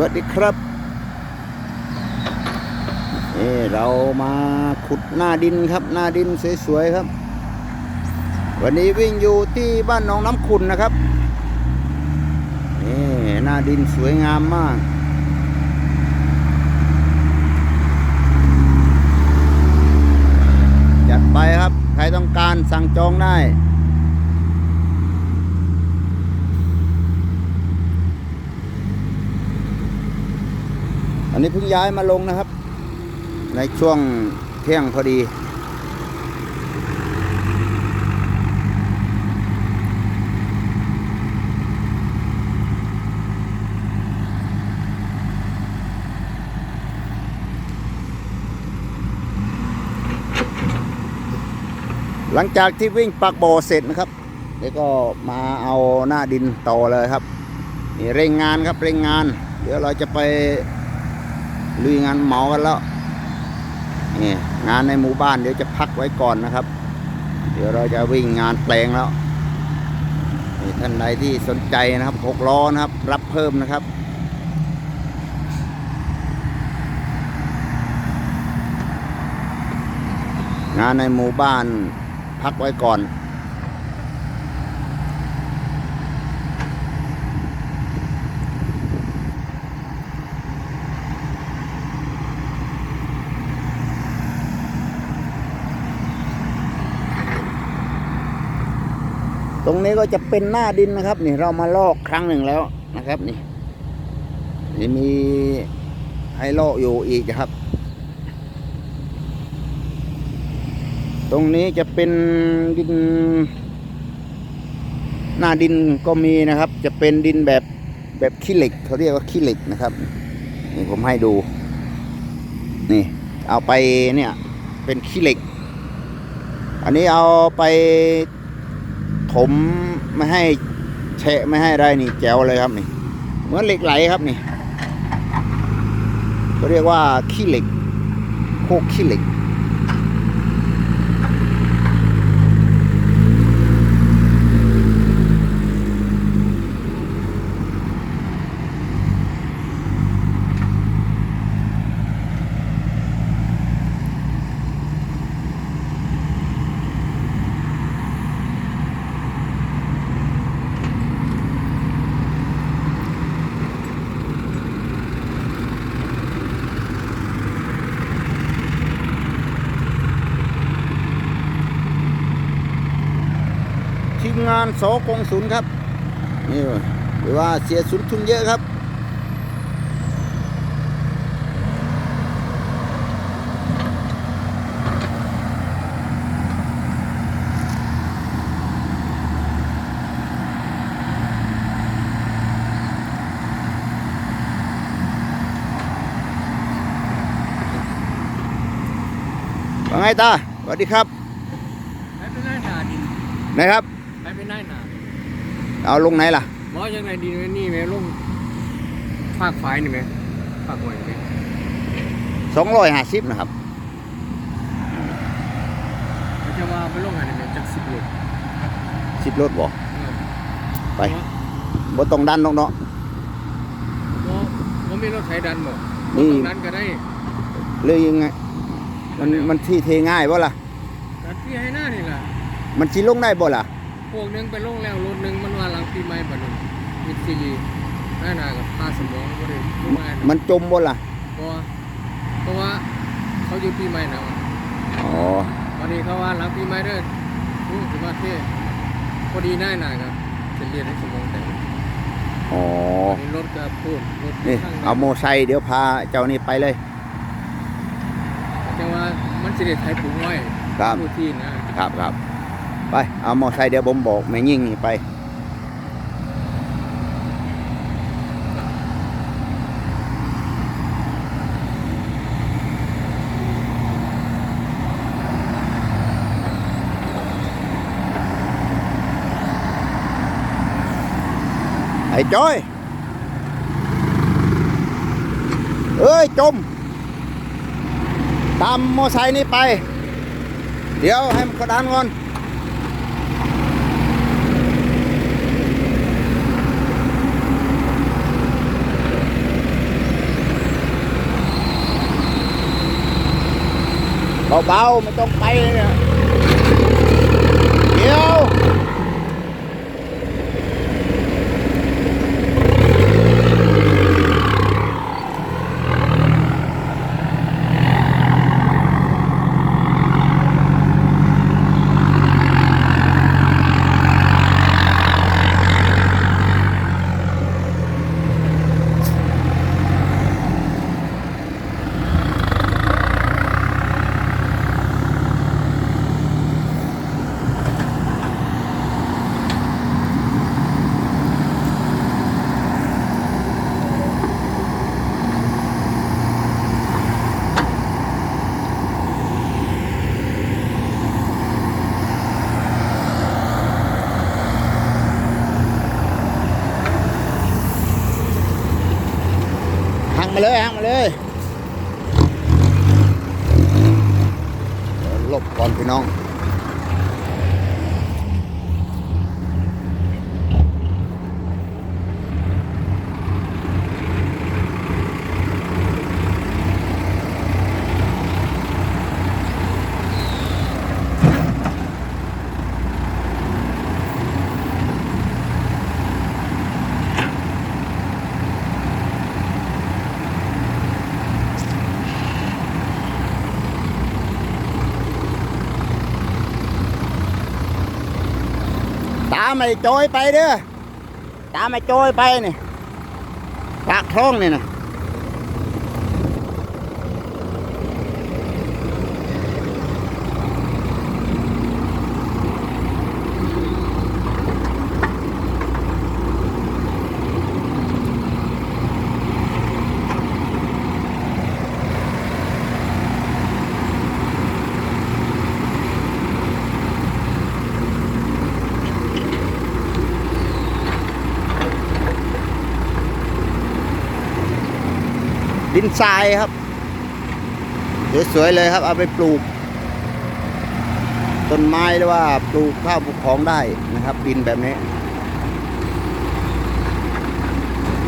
วัสดีครับนี่เรามาขุดหน้าดินครับ หน้าดินสวยๆครับ วันนี้วิ่งอยู่ที่บ้านหนองน้ำขุนนะครับนี่หน้าดินสวยงามมากจัดไปครับ ใครต้องการสั่งจองได้ อันนี้เพิ่งย้ายมาลงนะครับ ในช่วงเที่ยงพอดีหลังจากที่วิ่งปักโบเสร็จนะครับ แล้วก็มาเอาหน้าดินต่อเลยครับนี่เร่งงานครับเร่งงาน เดี๋ยวเราจะไป ลุยงานเหมากันแล้วนี่งานในหมู่บ้านเดี๋ยวจะพักไว้ก่อนนะครับ เดี๋ยวเราจะวิ่งงานแปลงแล้วนี่ท่านใดที่สนใจนะครับหกล้อนะครับ รับเพิ่มนะครับงานในหมู่บ้านพักไว้ก่อน ตรงนี้ก็จะเป็นหน้าดินนะครับ นี่เรามาลอกครั้งหนึ่งแล้วนะครับ นี่นี่มีให้ลอกอยู่อีกนะครับ ตรงนี้จะเป็นดิน หน้าดินก็มีนะครับ จะเป็นดินแบบแบบขี้เหล็กเขาเรียกว่าขี้เหล็กนะครับนี่ผมให้ดู นี่ เอาไปเนี่ย เป็นขี้เหล็ก อันนี้เอาไป ถมไม่ให้แฉะไม่ให้อะไรนี่แจ๋วเลยครับนี่ เหมือนเหล็กไหลครับนี่เขาเรียกว่าขี้เหล็กโคกขี้เหล็ก ทีมงานสกงศูนย์ครับนี่หรือว่าเสียสุนทุนเยอะครับ ว่าไงตาสวัสดีครับไปเป็นนายหนาดินนะครับ ไปเป็นนายหนาเอาลงไหนล่ะบ่ยังไงดินไว้นี่แม่ลงภาคฝ่ายนี่แม่ภาคหวยนี่แม่สองร้อยห้าสิบนะครับเขาจะว่าไปลงหันนี่แม่จักสิบโลสิบรถบ่เออไปบ่ต้องดันน้องเนาะบ่บ่มีรถไถดันบ่นี่บ่ต้องดันก็ได้เลยยังไงมันมันที่เทง่ายบ่ล่ะดันที่ให้หน้านี่ล่ะมันสิลงได้บ่ล่ะ พวกหนึงไปลงแล้วรถหนึงมันว่าหลังปีใหม่บัดนี้มิดซีรีหน้าหนากับพาสมองบ่ได้ลงมามันจมบ่ล่ะบ่เพราะว่าเขาอยู่ปีใหม่นะอ๋อ วันนี้เขาว่าหลังปีใหม่เด้อรู้สึกว่าเท่พอดีนายหนาครับจะเรียนให้สมองแต่งอ๋ออันนี้รถกระพูดรถนี่ข้างหเอาโมไซค์เดี๋ยวพาเจ้านี่ไปเลย แต่ว่ามันจะได้ไทยปลูกไว้ครับ ผู้ที่นะครับครับ ไปเอาโมไซค์เดี๋ยวผมบอกแม่ยิ่งนี่ไปไอ้จอยเอ้ยจม ตามมอไซค์นี่ไป เดี๋ยวให้มันกระดานก่อน เบาๆไม่ต้องไปเนี่ยเดี๋ยว หักมาเลยหักมาเลยหลบก่อนพี่น้อง ตามไอ้โจยไปเด้อตามไอ้โจยไปนี่ปากท้องนี่นะ ดินทรายครับสวยๆเลยครับ เอาไปปลูก ต้นไม้หรือว่าปลูกข้าวปลูกของได้นะครับ ดินแบบนี้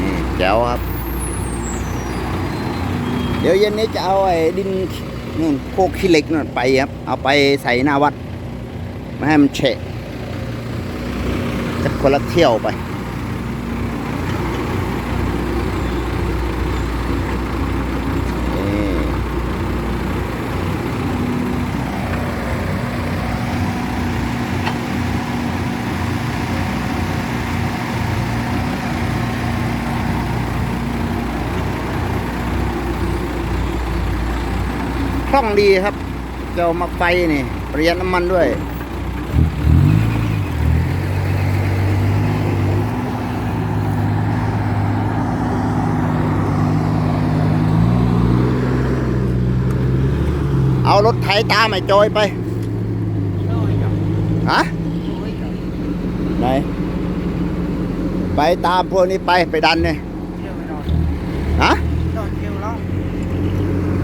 นี่แจ๋วครับ เดี๋ยวเย็นนี้จะเอาไอ้ดินนู่นโคกขี้เหล็กนั่นไปครับ เอาไปใส่หน้าวัด ไม่ให้มันเฉะจะคนละเที่ยวไป นี่ค ล่องดีครับ เจ้ามาไฟนี่ประหยัดน้ำมันด้วย เอารถไถตามไอ้จอยไปฮะไหน ไปตามพวกนี้ไปไปดันเนี่ย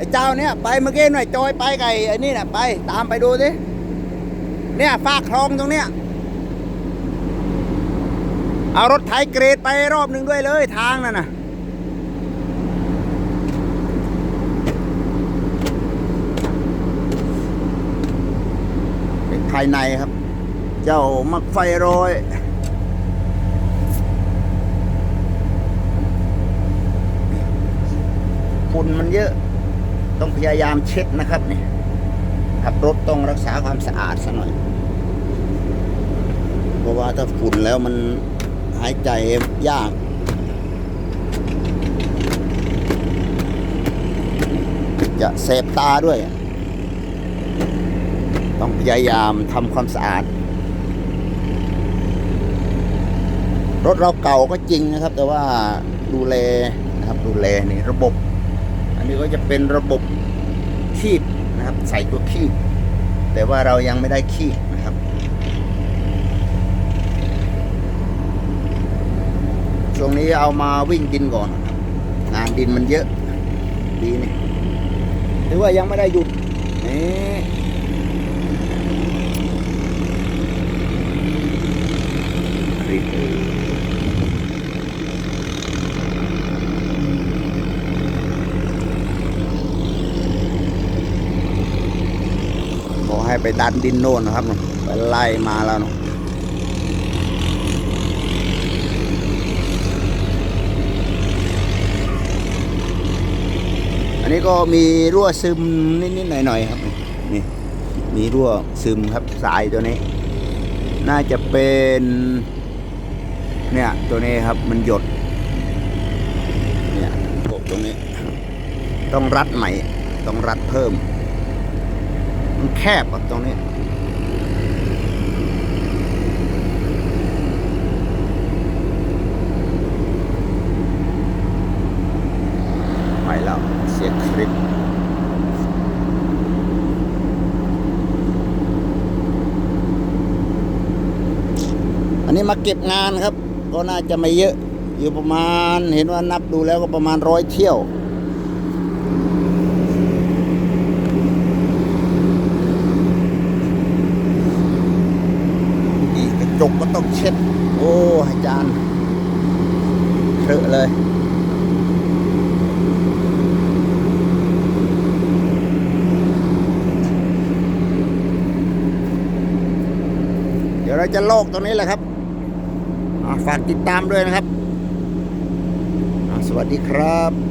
ไอ้เจ้าเนี่ยไปเมื่อกี้หน่อยจอยไปไก่ไอ้นี่น่ะไปตามไปดูสิเนี่ยฝากคลองตรงเนี้ยเอารถไถเกรดไปรอบหนึ่งด้วยเลยทางนั่นน่ะภายในครับ เจ้ามักไฟโรยฝุ่นมันเยอะ ต้องพยายามเช็ดนะครับนี่ขับรถต้องรักษาความสะอาดซะหน่อย เพราะว่าถ้าฝุ่นแล้วมันหายใจยากจะเสบตาด้วย ต้องพยายามทำความสะอาด รถเราเก่าก็จริงนะครับ แต่ว่าดูแลนะครับดูแลนี่ระบบ อันนี้ก็จะเป็นระบบ คีบนะครับ ใส่ตัวคีบ แต่ว่าเรายังไม่ได้ขี้นะครับ ช่วงนี้เอามาวิ่งดินก่อนนะครับงานดินมันเยอะ ดีนี่หรือว่ายังไม่ได้หยุดนี่รีบบอก ให้ไปดันดินโน่นนะครับไปไล่มาแล้วเนอะอันนี้ก็มีรั่วซึมนิดๆหน่อยๆครับนี่มีรั่วซึมครับสายตัวนี้ น่าจะเป็นเนี่ยตัวนี้ครับมันหยดเนี่ยกบตรงนี้ ต้องรัดใหม่ ต้องรัดเพิ่ม มันแคบอะตรงนี้ ไปแล้ว เสียคลิปอันนี้มาเก็บงานครับ ก็น่าจะไม่เยอะ อยู่ประมาณเห็นว่านับดูแล้วก็ประมาณร้อยเที่ยว นี่กระ จกก็ต้องเช็ด โอ้อาจารย์เถอะเลย เดี๋ยวเราจะโลกตรงนี้แหละครับ ฝากติดตามด้วยนะครับ สวัสดีครับ